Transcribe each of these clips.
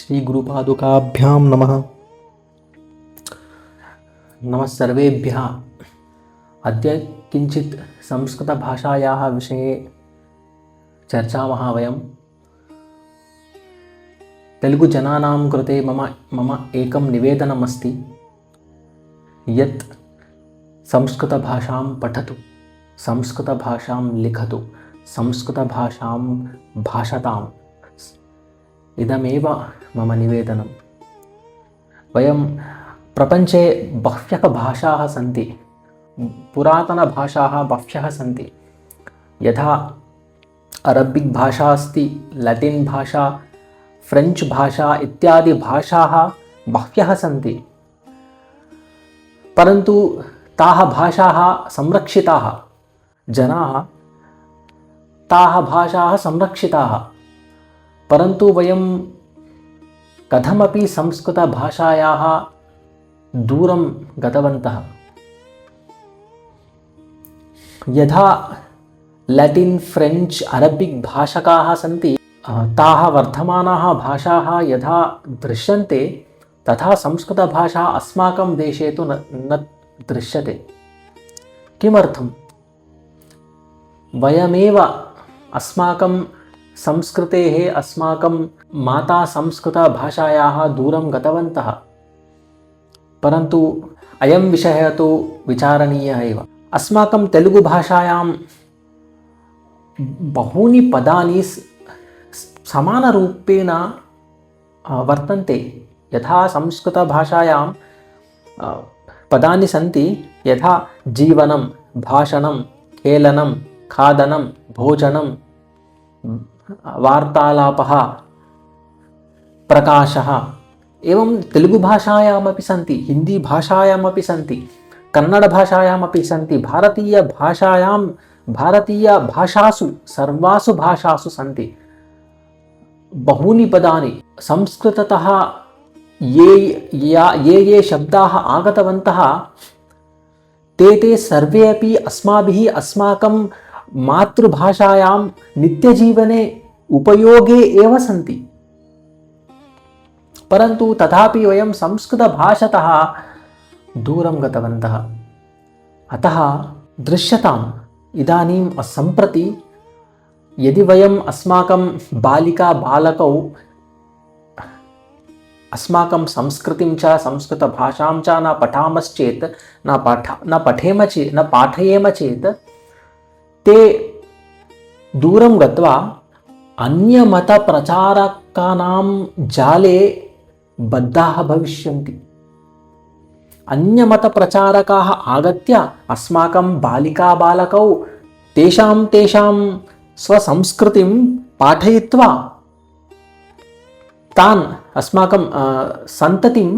श्रीगुरुपादुकाभ्यां नमः नमः सर्वेभ्यः अद्य किञ्चित् संस्कृतभाषायाः विषये चर्चामः वयं तेलुगुजनानां कृते मम मम एकं निवेदनमस्ति यत् संस्कृतभाषां पठतु संस्कृतभाषां लिखतु संस्कृतभाषां भाषताम् इदमेव मम निवेदनं। वयं प्रपञ्चे बह्व्यः भाषाः सन्ति। पुरातनभाषाः बह्व्यः सन्ति। यथा अरबिक् भाषा अस्ति लटिन् भाषा, फ्रेञ्च् भाषा इत्यादि भाषाः बह्व्यः सन्ति। परन्तु ताः भाषाः संरक्षिताः। जनाः ताः भाषाः संरक्षिताः। परन्तु वयं कथमपि संस्कृतभाषायाः दूरं गतवन्तः। यथा लटिन् फ्रेञ्च् अरबिक् भाषकाः सन्ति ताः वर्धमानाः भाषाः यथा दृश्यन्ते, तथा संस्कृतभाषा अस्माकं देशे तु न न दृश्यते। किमर्थं वयमेव अस्माकं संस्कृतेः अस्माकं माता संस्कृतभाषायाः दूरं गतवन्तः। परन्तु अयं विषयः तु विचारणीयः एव। अस्माकं तेलुगुभाषायां बहूनि पदानि समानरूपेण वर्तन्ते। यथा संस्कृतभाषायां पदानि सन्ति, यथा जीवनं, भाषणं, खेलनं, खादनं, भोजनं वार्तालापः, प्रकाशः, एवं तेलुगुभाषायामपि सन्ति, हिन्दीभाषायामपि सन्ति, कन्नडभाषायामपि सन्ति, भारतीयभाषायां, भारतीयभाषासु, सर्वासु भाषासु सन्ति। बहूनि पदानि, संस्कृततः ये, या, ये ये शब्दाः आगतवन्तः, ते ते सर्वे अपि अस्माभिः अस्माकं मातृभाषायां नित्यजीवने उपयोगे एव सन्ति परन्तु तथापि वयं संस्कृतभाषतः दूरं गतवन्तः अतः दृश्यताम् इदानीं सम्प्रति यदि वयम् अस्माकं बालिका बालकौ अस्माकं संस्कृतिं च संस्कृतभाषां च न पठामश्चेत् न पठ न पठेम चेत् न पाठयेम चेत् అన్యమత ప్రచారకానాం జాలే బద్ధా భవిష్యంతి. అన్యమత ప్రచారకా ఆగత్య అస్మాకం బాలికా బాలకౌ తేషాం తేషాం స్వసంస్కృతిం పాఠయిత్వా. తాన్ అస్మాకం సంతతిం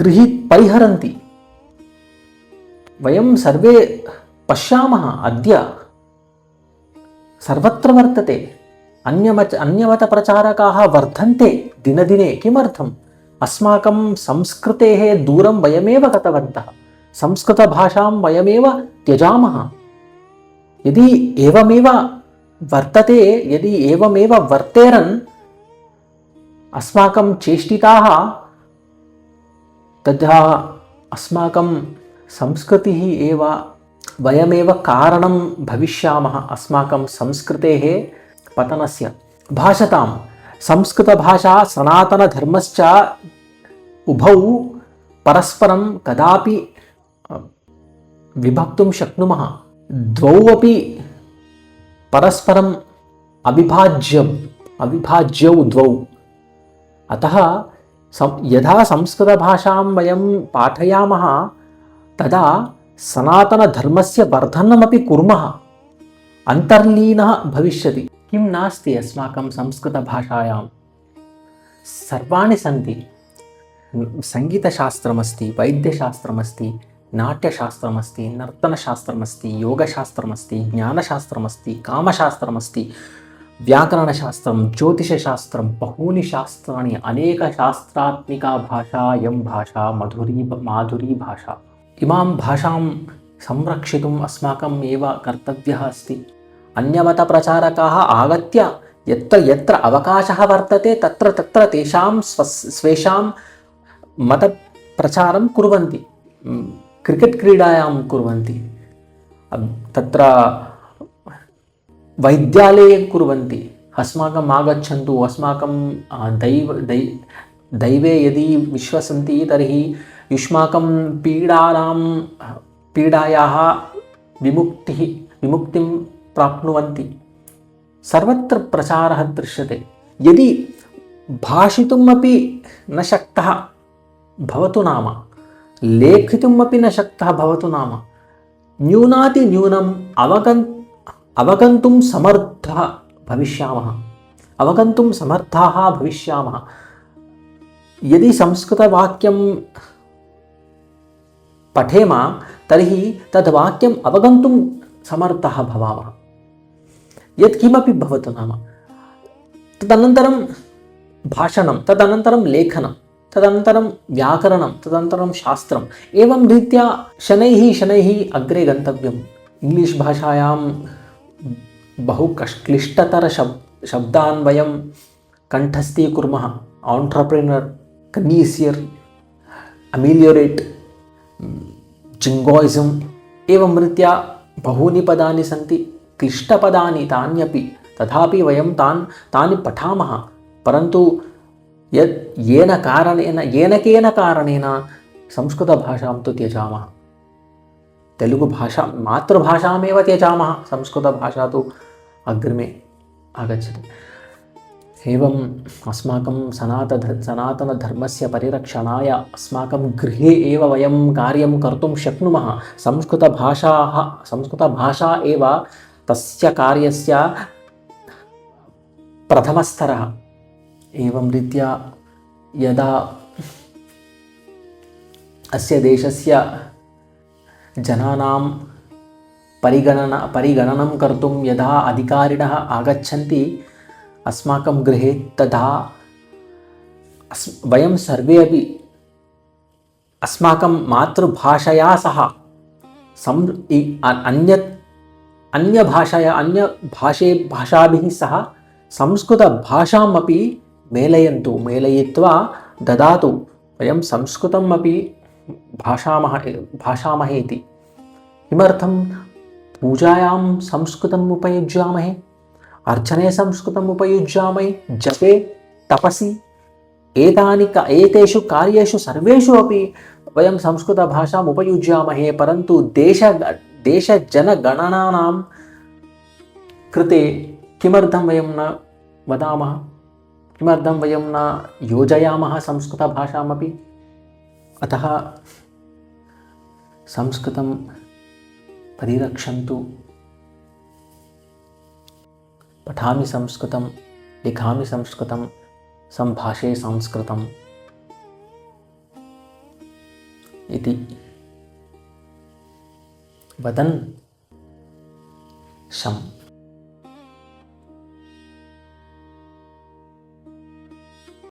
గృహి పరిహరంతి. వయం సర్వే పశ్యామ అద్య सर्वत्र वर्तते। अन्यमत अन्यमतप्रचारकाः वर्धन्ते दिनदिने। किमर्थम्? अस्माकं संस्कृतेः दूरं वयमेव गतवन्तः। संस्कृतभाषां वयमेव त्यजामः। यदि एवमेव वर्तते, यदि एवमेव वर्तेरन्, अस्माकं चेष्टिताः तदा अस्माकं संस्कृतिः एव वयमेव कारणं भविष्यामः अस्माकं संस्कृतेः पतनस्य। भाषतां संस्कृतभाषा सनातनधर्मश्च उभौ परस्परं कदापि विभक्तुं शक्नुमः। द्वौ अपि परस्परम् अविभाज्यम्, अविभाज्यौ द्वौ। अतः सं, यदा संस्कृतभाषां वयं पाठयामः, तदा సనాతనధర్మస్య వర్ధనమపి కుర్మః అంతర్లీన భవిష్యతి. కిం నాస్తి అస్మాకం సంస్కృత సంస్కృతభాషాయాం సర్వాణి సంతి సంగీతశాస్త్రమస్తి వైద్యశాస్త్రమస్తి నాట్యశాస్త్రమస్తి నర్తనశాస్త్రమస్తి యోగశాస్త్రమస్తి జ్ఞానశాస్త్రమస్తి కామశాస్త్రమస్తి వ్యాకరణశాస్త్రం జ్యోతిషశాస్త్రం బహూని శాస్త్రాన్ని అనేక శాస్త్రాత్మిక భాష యం భాష మధురీ మాధురీ భాషా ఇమాం భాషాం సంరక్షితుం అస్మాకం ఏవ కర్తవ్య అస్తి. అన్యమత ప్రచారకా ఆగత్య ఎత్ర ఎత్ర అవకాశ వర్తతే తత్ర తత్ర తేషాం స్వ స్వేషాం మత ప్రచారం కుర్వంతి క్రికెట్ క్రీడాయాం కుర్వంతి. తత్ర వైద్యాలయే కుర్వంతి. అస్మాకం ఆగచ్చంతు అస్మాకం దైవ దై దైవే యది విశ్వసంతి తర్హి युष्माकं पीडानां पीडायाः विमुक्तिः विमुक्तिं प्राप्नुवन्ति सर्वत्र प्रचारः दृश्यते यदि भाषितुमपि न शक्तः भवतु नाम लेखितुमपि न शक्तः भवतु नाम न्यूनातिन्यूनम् अवगन् अवगन्तुं समर्थः भविष्यामः अवगन्तुं समर्थाः भविष्यामः यदि संस्कृतवाक्यं పఠేమ తర్హి తద్వాక్యం అవగంతుం సమర్థ భవామ యత్కిమపి భవతు నామ తదనంతరం భాషణం తదనంతరం లేఖనం తదనంతరం వ్యాకరణం తదనంతరం శాస్త్రం ఏం రీత్యా శనై శనై అగ్రే గంతవ్యం ఇంగ్లీష్ భాషాయాం బహు క్లిష్టతర శబ్ శబ్దాన్ వయం కంఠస్థీకుర్మः ఆంట్రప్రినర్ కనీసియర్ అమీలియోరేట్ अमीलियोरेट् जिङ्गोयिसम् एवं रीत्या बहूनि पदानि सन्ति क्लिष्टपदानि तान्यपि तथापि वयं तान् तानि पठामः परन्तु यत् येन कारणेन येन केन कारणेन संस्कृतभाषां तु त्यजामः तेलुगुभाषा मातृभाषामेव त्यजामः संस्कृतभाषा तु अग्रिमे आगच्छति एवम् अस्माकं सनातन सनातनधर्मस्य परिरक्षणाय अस्माकं गृहे एव वयं कार्यं कर्तुं शक्नुमः संस्कृतभाषाः संस्कृतभाषा एव तस्य कार्यस्य प्रथमस्तरः एवं रीत्या यदा अस्य देशस्य जनानां परिगणना परिगणनं कर्तुं यदा अधिकारिणः आगच्छन्ति अस्माकं गृहे तदा अस्, वयं सर्वे अपि अस्माकं मातृभाषया सह सं, इ- अ- अन्यत्, अन्यभाषया, अन्यभाषे, भाषाभिः सह संस्कृतभाषामपि मेलयन्तु, मेलयित्वा ददातु। वयं संस्कृतम् अपि भाषामः भाषामहे इति। किमर्थं पूजायां संस्कृतम् उपयुज्यामहे? अर्चने संस्कृत उपयुज्या जपे तपसी एक एतेषु कार्यु सर्वेशु संस्कृत भाषा उपयुज्यामहे परंतु देश देशजनगणना कृते किमर्थम वयम न वदामः किमर्थम वयम न योजयामः संस्कृत भाषा अतः संस्कृत परिरक्षन्तु पठामि संस्कृत लिखा संस्कृत संभाषे संस्कृत वदन् शम्।